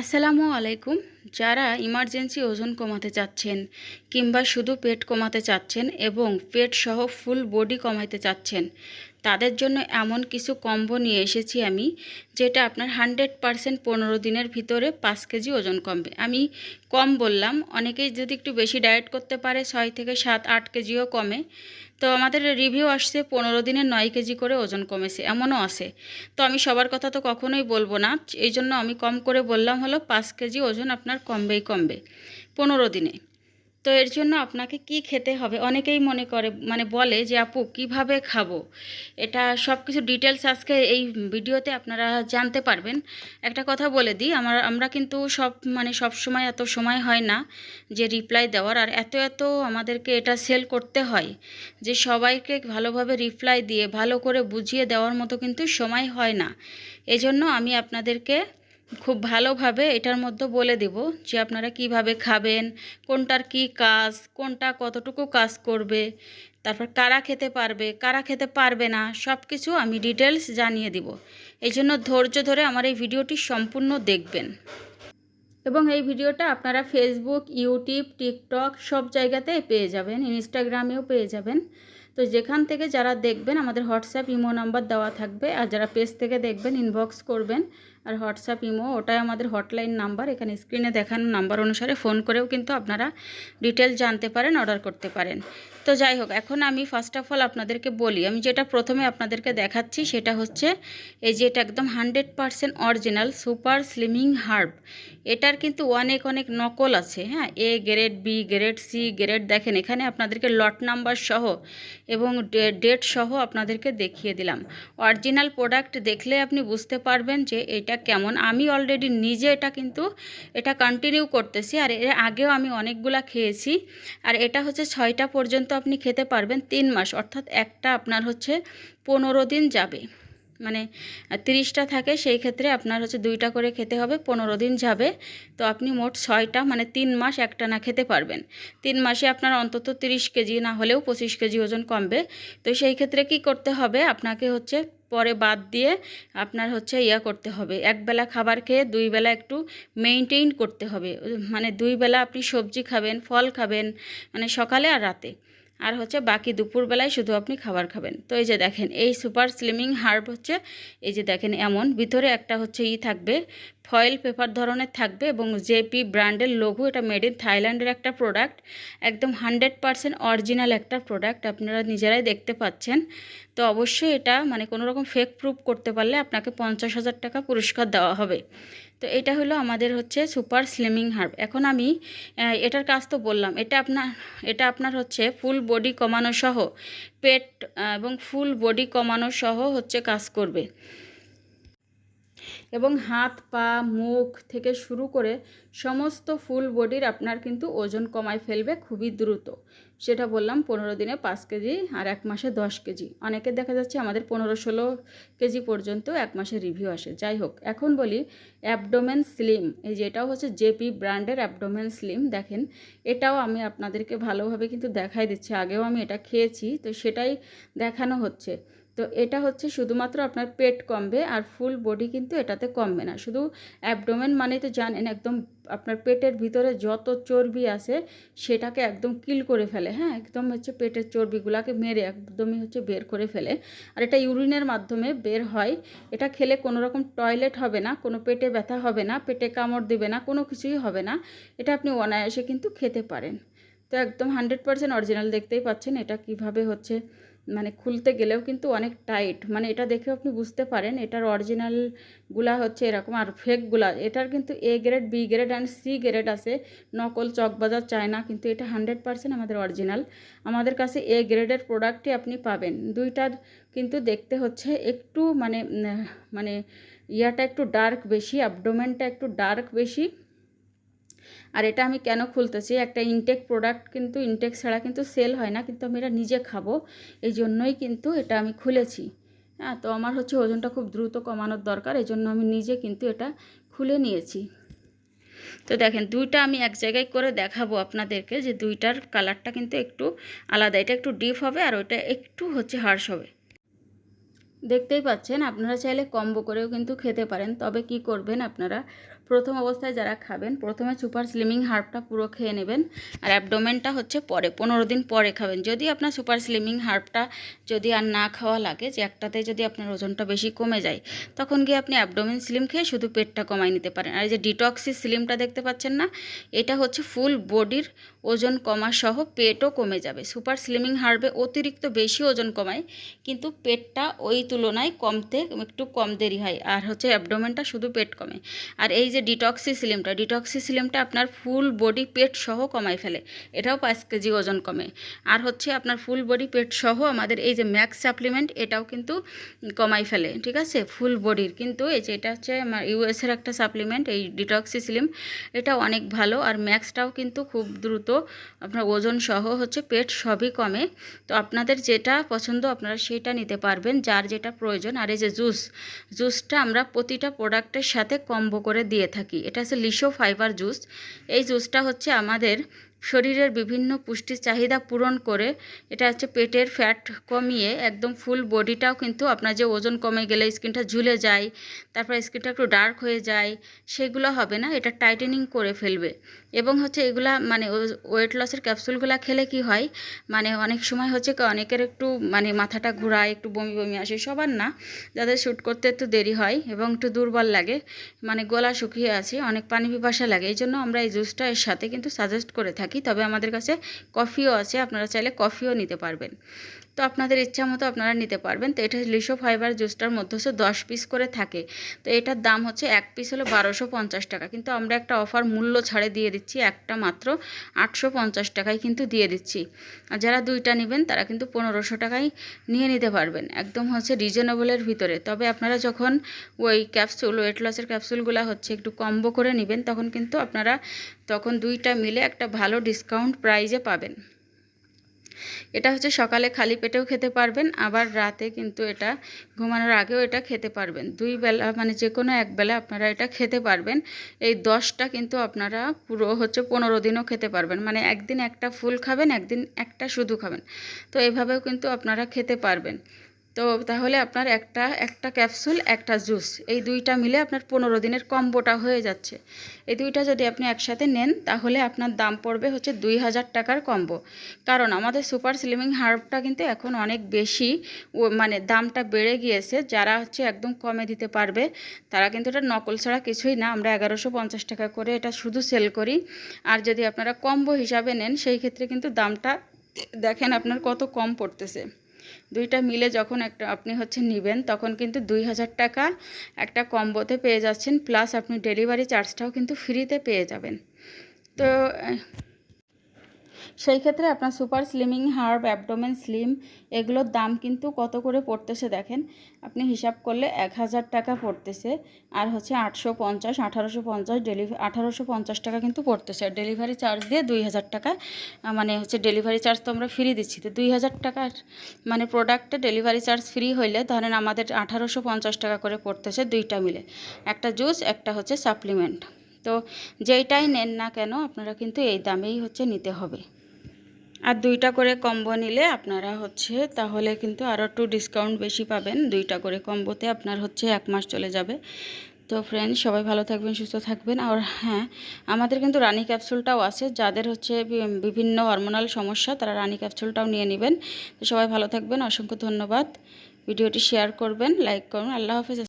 আসসালামু আলাইকুম। যারা ইমার্জেন্সি ওজন কমাতে চাচ্ছেন কিংবা শুধু পেট কমাতে চাচ্ছেন এবং পেট সহ ফুল বডি কমাইতে চাচ্ছেন তাদের জন্য এমন কিছু কম্বো নিয়ে এসেছি আমি, যেটা আপনার হান্ড্রেড পারসেন্ট পনেরো দিনের ভিতরে পাঁচ কেজি ওজন কমবে। আমি কম বললাম, অনেকেই যদি একটু বেশি ডায়েট করতে পারে, ছয় থেকে সাত, আট কেজিও কমে। তো আমাদের রিভিউ আসছে, পনেরো দিনে নয় কেজি করে ওজন কমেছে, এমনও আছে। তো আমি সবার কথা তো কখনোই বলব না এই জন্য আমি কম করে বললাম হলো, পাঁচ কেজি ওজন আপনার কমবেই কমবে, পনেরো দিনে। তো এর জন্য আপনাকে কি খেতে হবে? অনেকেই মনে করে মানে বলে যে, আপু, কীভাবে খাব? এটা সব কিছু ডিটেলস আজকে এই ভিডিওতে আপনারা জানতে পারবেন। একটা কথা বলে দিই, আমার, আমরা কিন্তু সব মানে সব সময় এত সময় হয় না যে রিপ্লাই দেওয়ার, আর এত এত আমাদেরকে এটা সেল করতে হয় যে সবাইকে ভালোভাবে রিপ্লাই দিয়ে, ভালো করে বুঝিয়ে দেওয়ার মতো কিন্তু সময় হয় না। এজন্য আমি আপনাদেরকে খুব ভালোভাবে এটার মধ্যে বলে দেব যে আপনারা কীভাবে খাবেন, কোনটার কি কাজ, কোনটা কতটুকু কাজ করবে, তারপর কারা খেতে পারবে, কারা খেতে পারবে না সব কিছু আমি ডিটেলস জানিয়ে দিব। এই জন্য ধৈর্য ধরে আমার এই ভিডিওটি সম্পূর্ণ দেখবেন। এবং এই ভিডিওটা আপনারা ফেসবুক ইউটিউব টিকটক সব জায়গাতে পেয়ে যাবেন ইনস্টাগ্রামেও পেয়ে যাবেন। তো যেখান থেকে যারা দেখবেন, আমাদের হোয়াটসঅ্যাপ ইমো নাম্বার দেওয়া থাকবে। আর যারা পেজ থেকে দেখবেন ইনবক্স করবেন আর হোয়াটসঅ্যাপ, ইমো, ওটাই আমাদের হটলাইন নাম্বার। এখানে স্ক্রিনে দেখানো নাম্বার অনুসারে ফোন করেও কিন্তু আপনারা ডিটেল জানতে পারেন, অর্ডার করতে পারেন। তো যাই হোক, এখন আমি ফার্স্ট অফ অল আপনাদেরকে বলি, আমি যেটা প্রথমে আপনাদেরকে দেখাচ্ছি সেটা হচ্ছে এই যে এটা একদম hundred percent original super slimming herb. এটার কিন্তু অনেক অনেক নকল আছে। হ্যাঁ A grade, B grade, C grade দেখেন, এখানে আপনাদেরকে লট নাম্বার সহ এবং ডেট সহ আপনাদেরকে দেখিয়ে দিলাম। অরিজিনাল প্রোডাক্ট দেখলে আপনি বুঝতে পারবেন যে এটা কেমন? আমি অলরেডি নিজে এটা কিন্তু এটা কন্টিনিউ করতেছি। আর এর আগেও আমি অনেকগুলা খেয়েছি। আর এটা হচ্ছে ছয়টা পর্যন্ত আপনি খেতে পারবেন তিন মাস। অর্থাৎ একটা আপনার হচ্ছে পনেরো দিন যাবে। মানে তিরিশটা থাকে, সেই ক্ষেত্রে আপনার হচ্ছে দুইটা করে খেতে হবে, পনেরো দিন যাবে। তো আপনি মোট ছয়টা মানে তিন মাস একটা না খেতে পারবেন। তিন মাসে আপনার অন্তত তিরিশ কেজি না হলেও পঁচিশ কেজি ওজন কমবে। তো সেই ক্ষেত্রে কি করতে হবে, আপনাকে হচ্ছে পরে বাদ দিয়ে আপনার হচ্ছে ইয়া করতে হবে। একবেলা খাবার খেয়ে দুই বেলা একটু মেনটেইন করতে হবে। মানে দুই বেলা আপনি সবজি খাবেন, ফল খাবেন মানে সকালে আর রাতে। আর হচ্ছে বাকি দুপুরবেলায় শুধু আপনি খাবার খাবেন। তো এই যে দেখেন, এই সুপার স্লিমিং হার্ব হচ্ছে, এই যে দেখেন এমন, ভিতরে একটা হচ্ছে ই থাকবে ফয়েল পেপার ধরনের থাকবে এবং জেপি ব্র্যান্ডের লঘু এটা মেড ইন থাইল্যান্ডের একটা প্রোডাক্ট একদম হান্ড্রেড পারসেন্ট অরিজিনাল একটা প্রোডাক্ট আপনারা নিজেরাই দেখতে পাচ্ছেন। তো অবশ্যই এটা মানে কোনো রকম ফেক প্রুফ করতে পারলে আপনাকে পঞ্চাশ হাজার টাকা পুরস্কার দেওয়া হবে। তো এটা হলো আমাদের হচ্ছে সুপার স্লিমিং হার্ব এখন আমি এটার কাজ তো বললাম, এটা আপনার এটা আপনার হচ্ছে ফুল বডি কমানো সহ, পেট এবং ফুল বডি কমানো সহ হচ্ছে কাজ করবে। এবং হাত, পা, মুখ থেকে শুরু করে সমস্ত ফুল বডির আপনার কিন্তু ওজন কমায় ফেলবে খুবই দ্রুত। সেটা বললাম পনেরো দিনে পাঁচ কেজি আর এক মাসে দশ কেজি। অনেকে দেখা যাচ্ছে আমাদের পনেরো ষোলো কেজি পর্যন্ত এক মাসে রিভিউ আসে। যাই হোক, এখন বলি অ্যাবডোমেন স্লিম এই যে এটাও হচ্ছে জেপি ব্র্যান্ডের অ্যাবডোমেন স্লিম দেখেন, এটাও আমি আপনাদেরকে ভালোভাবে কিন্তু দেখাই দিচ্ছি। আগেও আমি এটা খেয়েছি, তো সেটাই দেখানো হচ্ছে। তো এটা হচ্ছে শুধুমাত্র আপনার পেট কমবে আর ফুল বডি কিন্তু এটাতে কমবে না। শুধু অ্যাবডোমেন মানে তো জানেন একদম আপনার পেটের ভিতরে যত চর্বি আছে সেটাকে একদম কিল করে ফেলে হ্যাঁ? একদম হচ্ছে পেটের চর্বিগুলাকে মেরে একদমই হচ্ছে বের করে ফেলে। আর এটা ইউরিনের মাধ্যমে বের হয়। এটা খেলে কোনো রকম টয়লেট হবে না, কোনো পেটে ব্যথা হবে না, পেটে কামড় দেবে না, কোনো কিছুই হবে না। এটা আপনি অনায়াসে কিন্তু খেতে পারেন। তো একদম হান্ড্রেড পারসেন্ট অরিজিনাল দেখতেই পাচ্ছেন এটা কীভাবে হচ্ছে। মানে খুলতে গেলেও কিন্তু অনেক টাইট মানে এটা দেখেও আপনি বুঝতে পারেন, এটার অরিজিনালগুলা হচ্ছে এরকম আর ফেকগুলা এটার কিন্তু A grade B grade and C grade আছে। নকল চকবাজার চায় না, কিন্তু এটা হান্ড্রেড পারসেন্ট আমাদের অরিজিনাল আমাদের কাছে এ গ্রেডের প্রোডাক্টই আপনি পাবেন। দুইটার কিন্তু দেখতে হচ্ছে একটু মানে মানে ইয়াটা একটু ডার্ক বেশি অ্যাবডোমেনটা একটু ডার্ক বেশি। আর এটা আমি কেন খুলতেছি? একটা ইনটেক প্রোডাক্ট কিন্তু ইনটেক ছাড়া কিন্তু সেল হয় না, কিন্তু আমি এটা নিজে খাব, এই জন্যই কিন্তু এটা আমি খুলেছি। হ্যাঁ তো আমার হচ্ছে ওজনটা খুব দ্রুত কমানোর দরকার, এই জন্য আমি নিজে কিন্তু এটা খুলে নিয়েছি। তো দেখেন, দুইটা আমি এক জায়গায় করে দেখাবো আপনাদেরকে যে দুইটার কালারটা কিন্তু একটু আলাদা। এটা একটু ডিপ হবে আর ওইটা একটু হচ্ছে হার্শ হবে। দেখতেই পাচ্ছেন, আপনারা চাইলে কম্বো করেও কিন্তু খেতে পারেন, তবে কি করবেন আপনারা? প্রথম অবস্থায় যারা খাবেন, প্রথমে সুপার স্লিমিং হার্বটা পুরো খেয়ে নেবেন আর অ্যাবডোমেনটা হচ্ছে পরে, পনেরো দিন পরে খাবেন। যদি আপনার সুপার স্লিমিং হার্বটা যদি আর না খাওয়া লাগে, যে একটাতে যদি আপনার ওজনটা বেশি কমে যায়, তখন গিয়ে আপনি অ্যাবডোমেন স্লিম খেয়ে শুধু পেটটা কমাই নিতে পারেন। আর এই যে ডিটক্সি স্লিমটা দেখতে পাচ্ছেন না, এটা হচ্ছে ফুল বডির ওজন কমা সহ পেটও কমে যাবে। সুপার স্লিমিং হার্বে অতিরিক্ত বেশি ওজন কমায়, কিন্তু পেটটা ওই তুলনায় কমতে একটু কম দেরি হয়, আর হচ্ছে অ্যাবডোমেনটা শুধু পেট কমে। আর এই যে ডিটক্সি সিলিমটা ডিটক্সি সিলিমটা আপনার ফুল বডি পেট সহ কমায় ফেলে। এটাও পাঁচ কেজি ওজন কমে। আর হচ্ছে আপনার ফুল বডি পেট সহ আমাদের এই যে ম্যাক্স সাপ্লিমেন্ট, এটাও কিন্তু কমাই ফেলে, ঠিক আছে? ফুল বডির। কিন্তু এই যে এটা হচ্ছে আমার ইউএসের একটা সাপ্লিমেন্ট, এই ডিটক্সি সিলিম এটা অনেক ভালো। আর ম্যাক্সটাও কিন্তু খুব দ্রুত আপনার ওজন সহ হচ্ছে পেট সবই কমে। তো আপনাদের যেটা পছন্দ আপনারা সেটা নিতে পারবেন, যার যেটা প্রয়োজন। আর এই যে জুস, জুসটা আমরা প্রতিটা প্রোডাক্টের সাথে কম্বো করে দিয়ে থাকি। এটা হচ্ছে লিসো ফাইবার জুস। এই জুসটা হচ্ছে আমাদের শরীরের বিভিন্ন পুষ্টির চাহিদা পূরণ করে, এটা হচ্ছে পেটের ফ্যাট কমিয়ে একদম ফুল বডিটাও কিন্তু আপনার যে ওজন কমে গেলে স্কিনটা ঝুলে যায়, তারপর স্কিনটা একটু ডার্ক হয়ে যায়, সেগুলো হবে না, এটা টাইটেনিং করে ফেলবে। এবং হচ্ছে এগুলা মানে ওয়েট লসের ক্যাপসুলগুলো খেলে কি হয় মানে অনেক সময় হচ্ছে অনেকের একটু মানে মাথাটা ঘোরায়, একটু বমি বমি আসে, সবার না, যাদের শ্যুট করতে একটু দেরি হয় এবং একটু দুর্বল লাগে মানে গলা শুকিয়ে আছে, অনেক পানি পিপাসা লাগে, এই জন্য আমরা এই জুসটা এর সাথে কিন্তু সাজেস্ট করে থাকি। তবে আমাদের কাছে কফিও আছে আপনারা চাইলে কফিও নিতে পারবেন। তো আপনাদের ইচ্ছা মতো আপনারা নিতে পারবেন। তো এটা লিসো ফাইবার জুসটার মধ্যে হচ্ছে দশ পিস করে থাকে। তো এটার দাম হচ্ছে এক পিস হলো বারোশো পঞ্চাশ টাকা। কিন্তু আমরা একটা অফার মূল্য ছাড়ে দিয়ে দিচ্ছি, একটা মাত্র আটশো পঞ্চাশ টাকায় কিন্তু দিয়ে দিচ্ছি। আর যারা দুইটা নেবেন, তারা কিন্তু পনেরোশো টাকায় নিয়ে নিতে পারবেন। একদম হচ্ছে রিজনেবলের ভিতরে। তবে আপনারা যখন ওই ক্যাপসুল ওয়েট লসের ক্যাপসুলগুলো হচ্ছে একটু কম্বো করে নেবেন, তখন কিন্তু আপনারা, তখন দুইটা মিলে একটা ভালো ডিসকাউন্ট প্রাইজে পাবেন। এটা হচ্ছে সকালে খালি পেটেও খেতে পারবেন, আবার রাতে কিন্তু এটা ঘুমানোর আগেও এটা খেতে পারবেন। দুই বেলা মানে যে কোনো এক বেলা আপনারা এটা খেতে পারবেন। এই দশটা কিন্তু আপনারা পুরো হচ্ছে পনেরো দিনও খেতে পারবেন। মানে একদিন একটা ফুল খাবেন, একদিন একটা শুধু খাবেন। তো এভাবেও কিন্তু আপনারা খেতে পারবেন। তো তাহলে আপনার একটা একটা ক্যাপসুল, একটা জুস, এই দুইটা মিলে আপনার পনেরো দিনের কম্বোটা হয়ে যাচ্ছে। এই দুইটা যদি আপনি একসাথে নেন, তাহলে আপনার দাম পড়বে হচ্ছে দুই হাজার টাকার কম্বো। কারণ আমাদের সুপার স্লিমিং হার্বটা কিন্তু এখন অনেক বেশি মানে দামটা বেড়ে গিয়েছে। যারা হচ্ছে একদম কমে দিতে পারবে, তারা কিন্তু এটা নকল ছাড়া কিছুই না। আমরা এগারোশো পঞ্চাশ টাকা করে এটা শুধু সেল করি। আর যদি আপনারা কম্বো হিসাবে নেন, সেই ক্ষেত্রে কিন্তু দামটা দেখেন আপনার কত কম পড়তেছে। দুইটা মিলে যখন একটা আপনি হচ্ছে নেবেন, তখন কিন্তু দুই হাজার টাকা একটা কম্বোতে পেয়ে যাচ্ছেন, প্লাস আপনি ডেলিভারি চার্জটাও কিন্তু ফ্রিতে পেয়ে যাবেন। তো সেই ক্ষেত্রে আপনার super slimming, herb, abdomen, slim এগুলোর দাম কিন্তু কত করে পড়তেছে দেখেন। আপনি হিসাব করলে এক হাজার টাকা পড়তেছে আর হচ্ছে আটশো পঞ্চাশ, আঠারোশো পঞ্চাশ ডেলিভারি আঠারোশো পঞ্চাশ টাকা কিন্তু পড়তেছে। আর ডেলিভারি চার্জ দিয়ে দুই হাজার টাকা মানে হচ্ছে ডেলিভারি চার্জ তো আমরা ফ্রি দিচ্ছি। তো দুই হাজার টাকার মানে প্রোডাক্টে ডেলিভারি চার্জ ফ্রি হইলে ধরেন আমাদের আঠারোশো পঞ্চাশ টাকা করে পড়তেছে দুইটা মিলে। একটা জুস একটা হচ্ছে সাপ্লিমেন্ট তো যেইটাই নেন না কেন আপনারা কিন্তু এই দামেই হচ্ছে নিতে হবে। আর দুইটা করে কম্বো নিলে আপনারা হচ্ছে, তাহলে কিন্তু আরও একটু ডিসকাউন্ট বেশি পাবেন। দুইটা করে কম্বোতে আপনার হচ্ছে এক মাস চলে যাবে। তো ফ্রেন্ডস সবাই ভালো থাকবেন, সুস্থ থাকবেন। আর হ্যাঁ আমাদের কিন্তু রানী ক্যাপসুলটাও আছে। যাদের হচ্ছে বিভিন্ন হরমোনাল সমস্যা, তারা রানী ক্যাপসুলটাও নিয়ে নেবেন। তো সবাই ভালো থাকবেন, অসংখ্য ধন্যবাদ। ভিডিওটি শেয়ার করবেন লাইক করুন। আল্লাহ হাফেজ